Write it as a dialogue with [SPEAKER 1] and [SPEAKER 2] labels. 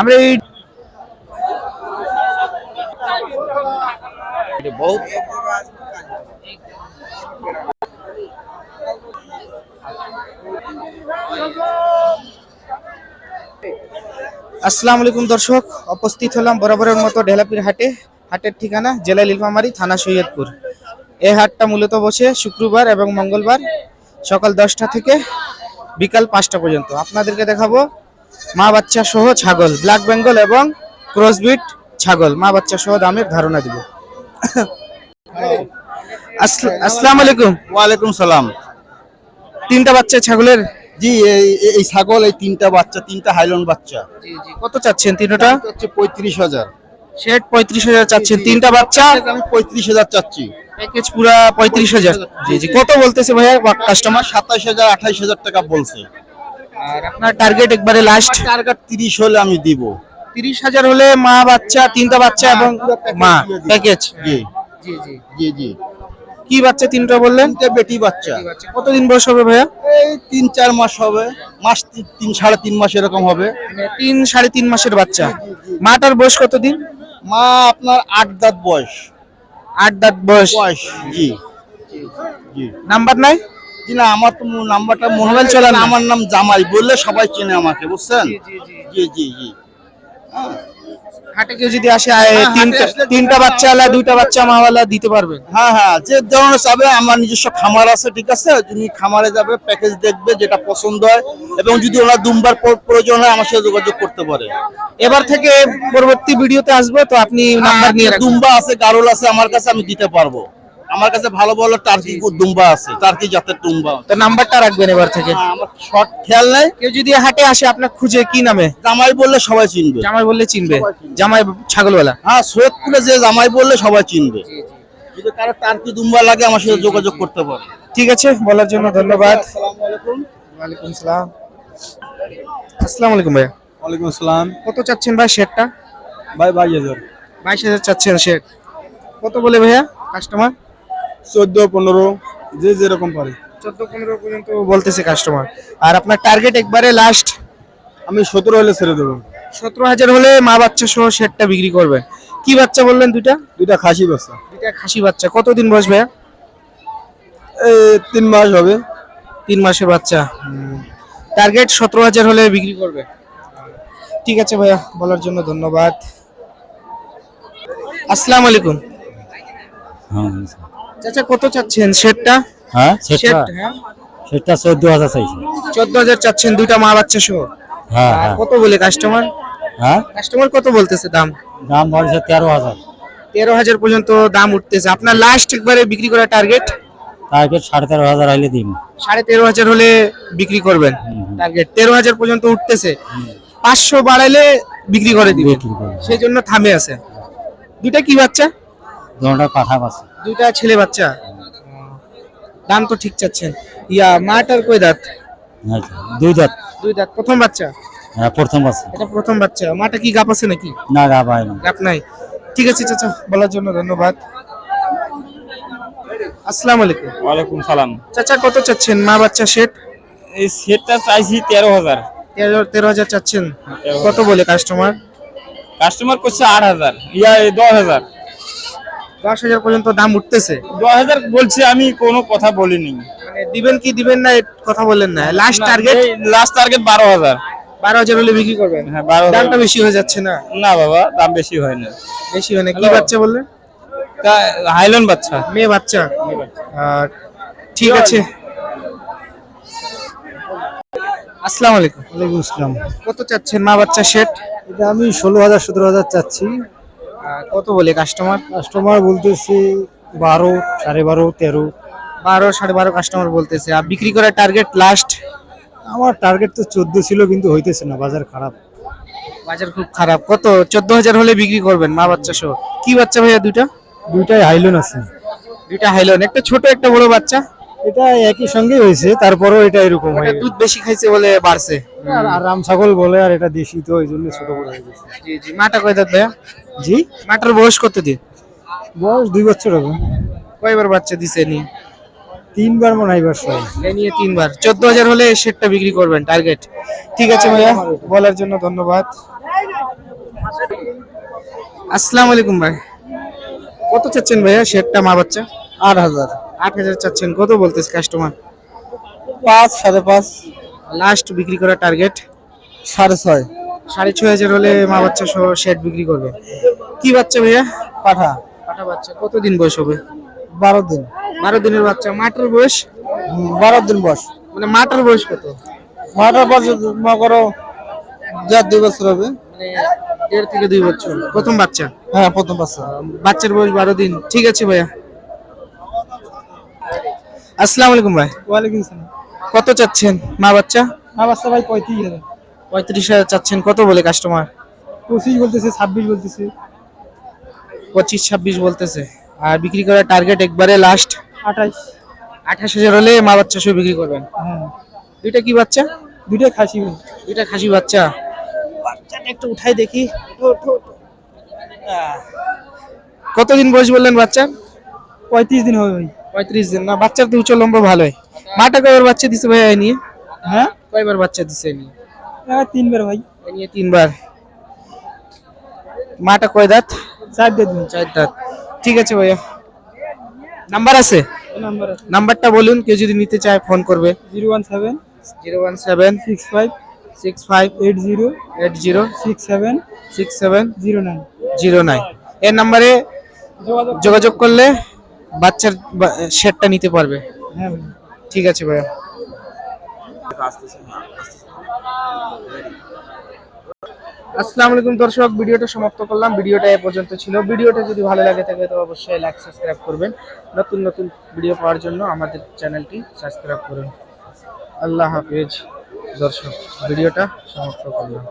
[SPEAKER 1] আমরা এই আসসালামু আলাইকুম দর্শক, উপস্থিত হলাম বরাবরের মতো ঢেলাপির হাটে, হাটের ঠিকানা জেলা নীলফামারী, থানা সৈয়দপুর। এই হাটটা মূলত বসে শুক্রবার এবং মঙ্গলবার সকাল দশটা থেকে বিকাল পাঁচটা পর্যন্ত। আপনাদেরকে দেখাবো মা বাচ্চা সহ ছাগল ব্ল্যাক বেঙ্গল এবং ক্রসবিট ছাগল। মা বাচ্চা সহ দামের ধারণা দিব। আসসালা- আসসালামু আলাইকুম।
[SPEAKER 2] ওয়ালাইকুম সালাম।
[SPEAKER 1] তিনটা বাচ্চা ছাগলের?
[SPEAKER 2] জি এই ছাগল এই তিনটা বাচ্চা তিনটা হাইলন বাচ্চা।
[SPEAKER 1] কত চাচ্ছেন তিনটা?
[SPEAKER 2] হচ্ছে পঁয়ত্রিশ হাজার।
[SPEAKER 1] শেট পঁয়ত্রিশ হাজার চাচ্ছেন। তিনটা বাচ্চা?
[SPEAKER 2] আমি পঁয়ত্রিশ হাজার চাচ্ছি।
[SPEAKER 1] প্যাকেজ পুরা পঁয়ত্রিশ হাজার। জি জি। কত বলতেছে ভাইয়া? কাস্টমার
[SPEAKER 2] সাতাশ হাজার আঠাইশ হাজার টাকা বলছে।
[SPEAKER 1] আর আপনার টার্গেট একবারে লাস্ট
[SPEAKER 2] টার্গেট তিরিশ হলে আমি দিব।
[SPEAKER 1] তিরিশ হাজার হলে মা বাচ্চা তিনটা বাচ্চা এবং মা প্যাকেজ
[SPEAKER 2] জি।
[SPEAKER 1] জি জি।
[SPEAKER 2] জি জি।
[SPEAKER 1] কি বাচ্চা তিনটা বললেন?
[SPEAKER 2] বেটি বাচ্চা।
[SPEAKER 1] কতদিন বয়স হবে ভাইয়া?
[SPEAKER 2] এই তিন চার মাস হবে। মাস তিন- তিন সাড়ে তিন মাস এরকম হবে।
[SPEAKER 1] তিন সাড়ে তিন মাসের বাচ্চা। মাটার বয়স কতদিন?
[SPEAKER 2] মা আপনার আট দাঁত বয়স।
[SPEAKER 1] আট দাঁত বয়স।
[SPEAKER 2] বয়স জি জি।
[SPEAKER 1] নাম্বার নাই?
[SPEAKER 2] জি না আমার তো নাম্বারটা মোবাইল চলে না আমার নাম জামাই বললে সবাই চেনে আমাকে বুঝছেন? জি জি জি হ্যাঁ।
[SPEAKER 1] হাটে কেউ যদি আসে
[SPEAKER 2] হ্যাঁ,
[SPEAKER 1] তিনটা তিনটা বাচ্চা আলা দুইটা বাচ্চা মাওয়ালা দিতে পারবেন
[SPEAKER 2] হ্যাঁ হ্যাঁ যে ধরনের চাবে আমার নিজস্ব খামার আছে ঠিক আছে? যিনি খামারে যাবে প্যাকেজ দেখবে যেটা পছন্দ হয় এবং যদি ওনার দুমবার প্রয়োজন হয় আমার সাথে যোগাযোগ করতে পারে।
[SPEAKER 1] এবার থেকে পরবর্তী ভিডিওতে আসবে তো আপনি নাম্বার নিয়ে
[SPEAKER 2] দুম্বা আছে গারল আছে আমার কাছে আমি দিতে পারব। আমার কাছে ভালো ভালো টার্কি দুম্বা আছে টার্কি জাতের দুম্বা।
[SPEAKER 1] তো নাম্বারটা রাখবেন এবার থেকে।
[SPEAKER 2] হ্যাঁ, আমার শর্ট খেয়াল নাই।
[SPEAKER 1] কেউ যদি হাটে আসে আপনার খুঁজে কি নামে?
[SPEAKER 2] জামাই বললে সবাই চিনবে।
[SPEAKER 1] জামাই বললে চিনবে। জামাই ছাগলওয়ালা।
[SPEAKER 2] হ্যাঁ সৈয়দপুরে যে জামাই বললে সবাই চিনবে। যদি কারও টার্কি দুম্বা লাগে আমার সাথে যোগাযোগ করতে পারে।
[SPEAKER 1] ঠিক আছে বলার জন্য ধন্যবাদ।
[SPEAKER 2] আসসালামু আলাইকুম।
[SPEAKER 1] ওয়ালাইকুম সালাম। আসসালামু আলাইকুম ভাইয়া।
[SPEAKER 2] ওয়ালাইকুম আসসালাম।
[SPEAKER 1] কত চাচ্ছেন ভাই শেডটা
[SPEAKER 2] ভাই ভাই হাজার।
[SPEAKER 1] বাইশ হাজার চাচ্ছেন শেড কত বলে ভাইয়া কাস্টমার?
[SPEAKER 2] চোদ্দ পনেরো যে যেরকম পারে।
[SPEAKER 1] চোদ্দ পনেরো পর্যন্ত বলতেছে কাস্টমার আর আপনার টার্গেট একবারে লাস্ট
[SPEAKER 2] আমি সতেরো হলে ছেড়ে দেবো।
[SPEAKER 1] সতেরো হাজার হলে মা বাচ্চা সহ শেডটা বিক্রি করবেন। কি বাচ্চা বললেন দুইটা?
[SPEAKER 2] দুইটা খাসি বাচ্চা।
[SPEAKER 1] দুইটা খাসি বাচ্চা। কতদিন
[SPEAKER 2] এই তিন মাস হবে।
[SPEAKER 1] তিন মাসের বাচ্চা। টার্গেট সতেরো হাজার হলে বিক্রি করবে। ঠিক আছে ভাইয়া বলার জন্য ধন্যবাদ। আসসালামু আলাইকুম। চাচা কত চাচ্ছেন? শেডটা
[SPEAKER 3] হ্যাঁ
[SPEAKER 1] শেড
[SPEAKER 3] সেটা
[SPEAKER 1] হ্যাঁ।
[SPEAKER 3] চোদ্দ হাজার চাইছে।
[SPEAKER 1] চোদ্দ হাজার চাচ্ছেন দুইটা মা বাচ্চা সহ?
[SPEAKER 3] হ্যাঁ হ্যাঁ।
[SPEAKER 1] কত বলে কাস্টমার
[SPEAKER 3] হ্যাঁ?
[SPEAKER 1] কাস্টমার কত বলতেছে দাম?
[SPEAKER 3] দাম বলছে তেরো হাজার
[SPEAKER 1] তেরো হাজার পর্যন্ত দাম উঠতেছে। আপনার লাস্ট একবারে বিক্রি করার টার্গেট
[SPEAKER 3] টার্গেট সাড়ে তেরো হাজার আইলে দিন
[SPEAKER 1] সাড়ে তেরো হাজার হলে বিক্রি করবেন টার্গেট তেরো হাজার পর্যন্ত উঠতেছে। পাঁচশো বাড়াইলে বিক্রি করে দিবে। সেই জন্য থামে আছে। দুইটা কি বাচ্চা?
[SPEAKER 3] দুটা পাঠা আছে
[SPEAKER 1] দুইটা ছেলে বাচ্চা। দাম তো ঠিক চাচ্ছেন। ইয়া মাটার কই দাঁত?
[SPEAKER 3] আচ্ছা, দুই দাঁত।
[SPEAKER 1] দুই দাঁত। প্রথম বাচ্চা?
[SPEAKER 3] হ্যাঁ প্রথম আছে
[SPEAKER 1] এটা প্রথম বাচ্চা। মাটা কি গাপ আছে নাকি?
[SPEAKER 3] না গা পায় না।
[SPEAKER 1] গাপ নাই। ঠিক আছে চাচা বলার জন্য ধন্যবাদ। আসসালামু আলাইকুম।
[SPEAKER 4] ওয়ালাইকুম সালাম।
[SPEAKER 1] চাচা কত চাচ্ছেন? মা বাচ্চা সেট?
[SPEAKER 4] এই সেটটা চাইছি তেরো হাজার।
[SPEAKER 1] তেরো তেরো হাজার চাচ্ছেন। কত বলে কাস্টমার?
[SPEAKER 4] কাস্টমার করছে আট হাজার। ইয়া দশ হাজার।
[SPEAKER 1] দশ হাজার পর্যন্ত দাম উঠতেছে।
[SPEAKER 4] দশ হাজার বলছে আমি কোনো কথা বলিনি।
[SPEAKER 1] মানে দিবেন কি দিবেন না কথা বললেন না। লাস্ট টার্গেট
[SPEAKER 4] লাস্ট টার্গেট বারো হাজার।
[SPEAKER 1] বারো হাজার হলে বিক্রি করবেন?
[SPEAKER 4] হ্যাঁ বারো
[SPEAKER 1] দামটা বেশি হয়ে যাচ্ছে না?
[SPEAKER 4] না বাবা দাম বেশি হয় না।
[SPEAKER 1] বেশি হয় না। কি? বাচ্চা বললেন?
[SPEAKER 4] হাইলন বাচ্চা।
[SPEAKER 1] মেয়ে বাচ্চা। ঠিক আছে। আসসালামু আলাইকুম।
[SPEAKER 3] ওয়ালাইকুম আসসালাম।
[SPEAKER 1] কত চাচ্ছেন মা বাচ্চা সেট?
[SPEAKER 3] এটা আমি ষোলো হাজার সতেরো হাজার চাচ্ছি।
[SPEAKER 1] কত বলে কাস্টমার
[SPEAKER 3] কাস্টমার বলতেছি বারো সাড়ে বারো তেরো।
[SPEAKER 1] বারো সাড়ে বারো কাস্টমার বলতেছে। আর বিক্রি করার টার্গেট লাস্ট
[SPEAKER 3] আমার টার্গেট তো চোদ্দ ছিল কিন্তু হইতেছে না বাজার খারাপ।
[SPEAKER 1] বাজার খুব খারাপ। কত? চোদ্দ হাজার হলে বিক্রি করবেন মা বাচ্চা সহ। কি বাচ্চা ভাইয়া দুইটা?
[SPEAKER 3] দুইটাই হাইলন আছে।
[SPEAKER 1] দুইটা হাইলন একটা ছোট একটা বড় বাচ্চা?
[SPEAKER 3] এটা একই সঙ্গে হয়েছে তারপরও এটা এরকম হয়ে।
[SPEAKER 1] দুধ বেশি খাইছে বলে বাড়ছে।
[SPEAKER 3] আর আর রাম ছাগল বলে আর এটা দেশি তো এই জন্য ছোট বড় হয়ে গেছে।
[SPEAKER 1] জি জি। মাটা কয় দাঁত ভাইয়া?
[SPEAKER 3] জি?
[SPEAKER 1] মাটার বয়স কত দিন
[SPEAKER 3] বয়স দুই বছর হবে।
[SPEAKER 1] কয়বার বাচ্চা দিছে নি
[SPEAKER 3] তিনবার মনে হয় এবার
[SPEAKER 1] এ নিয়ে তিনবার। চোদ্দ হাজার হলে সেটটা বিক্রি করবেন টার্গেট ঠিক আছে ভাইয়া বলার জন্য ধন্যবাদ। আসসালামু আলাইকুম ভাই। কত চাচ্ছেন ভাইয়া শেডটা মা বাচ্চা?
[SPEAKER 3] আট হাজার।
[SPEAKER 1] আট হাজার চাচ্ছেন কত বলতেছে কাস্টমার
[SPEAKER 3] পাঁচ সাড়ে পাঁচ।
[SPEAKER 1] লাস্ট বিক্রি করা টার্গেট
[SPEAKER 3] সাড়ে ছয়।
[SPEAKER 1] সাড়ে ছয় হাজার হলে মা বাচ্চা সহ শেড বিক্রি করবে। কি বাচ্চা ভাইয়া?
[SPEAKER 3] পাঠা।
[SPEAKER 1] পাঠা বাচ্চা। কতদিন বয়স হবে?
[SPEAKER 3] বারো দিন।
[SPEAKER 1] বারো দিনের বাচ্চা। মাটার বয়স?
[SPEAKER 3] বারো দিন বয়স।
[SPEAKER 1] মানে মাটার বয়স কত?
[SPEAKER 3] মাটার বয়স করো যার দুই বছর হবে।
[SPEAKER 1] মানে দেড় থেকে দুই বছর। প্রথম বাচ্চা?
[SPEAKER 3] হ্যাঁ প্রথম বাচ্চা।
[SPEAKER 1] বাচ্চার বয়স বারো দিন। ঠিক আছে ভাইয়া। আসসালামু আলাইকুম ভাই।
[SPEAKER 3] ওয়ালাইকুম সালাম।
[SPEAKER 1] কত চাচ্ছেন মা বাচ্চা?
[SPEAKER 3] মা বাচ্চা ভাই পঁয়ত্রিশ হাজার।
[SPEAKER 1] পঁয়ত্রিশ হাজার চাচ্ছেন। কত বলে কাস্টমার
[SPEAKER 3] পঁচিশ বলতেছে ছাব্বিশ বলতেছে।
[SPEAKER 1] পঁচিশ ছাব্বিশ বলতেছে। আর বিক্রি করার টার্গেট একবারে লাস্ট
[SPEAKER 3] আঠাশ।
[SPEAKER 1] আঠাশ হাজার হলে মা বাচ্চা সহ বিক্রি করবেন।
[SPEAKER 3] হ্যাঁ।
[SPEAKER 1] দুইটা কি বাচ্চা?
[SPEAKER 3] দুইটা খাসি
[SPEAKER 1] দুইটা খাসি বাচ্চা। বাচ্চাটা একটু উঠাই দেখি। কতদিন বয়স বললেন বাচ্চা?
[SPEAKER 3] পঁয়ত্রিশ দিন হবে ভাই।
[SPEAKER 1] পঁয়ত্রিশ দিন। না বাচ্চার তো উচ্চ লম্বা ভালোই। মাটা কয়বার বাচ্চা দিছে ভাই নিয়ে?
[SPEAKER 3] হ্যাঁ?
[SPEAKER 1] কয়বার বাচ্চা দিছে নিয়ে?
[SPEAKER 3] তিনবার ভাই।
[SPEAKER 1] নিয়ে তিনবার। মাটা কয় দাঁত?
[SPEAKER 3] চার দিন
[SPEAKER 1] চার দাঁত। ঠিক আছে ভাইয়া। নাম্বার আছে? নাম্বারটা বলুন কেউ যদি নিতে চায় ফোন করবে।
[SPEAKER 3] Zero one seven
[SPEAKER 1] zero one seven
[SPEAKER 3] six five
[SPEAKER 1] six five
[SPEAKER 3] eight zero
[SPEAKER 1] eight zero
[SPEAKER 3] six seven
[SPEAKER 1] six seven
[SPEAKER 3] zero nine.
[SPEAKER 1] Zero nine. এর নাম্বারে যোগাযোগ করলে বাচ্চার শেডটা নিতে পারবে।
[SPEAKER 3] হ্যাঁ
[SPEAKER 1] ঠিক আছে ভাইয়া। আসসালামু আলাইকুম দর্শক, ভিডিওটা সমাপ্ত করলাম। ভিডিওটা এ পর্যন্ত ছিল। ভিডিওটা যদি ভালো লাগে থাকে, তো অবশ্যই লাইক সাবস্ক্রাইব করবেন। নতুন নতুন ভিডিও পাওয়ার জন্য আমাদের চ্যানেলটি সাবস্ক্রাইব করুন। আল্লাহ হাফিজ। দর্শক, ভিডিওটা সমাপ্ত করলাম।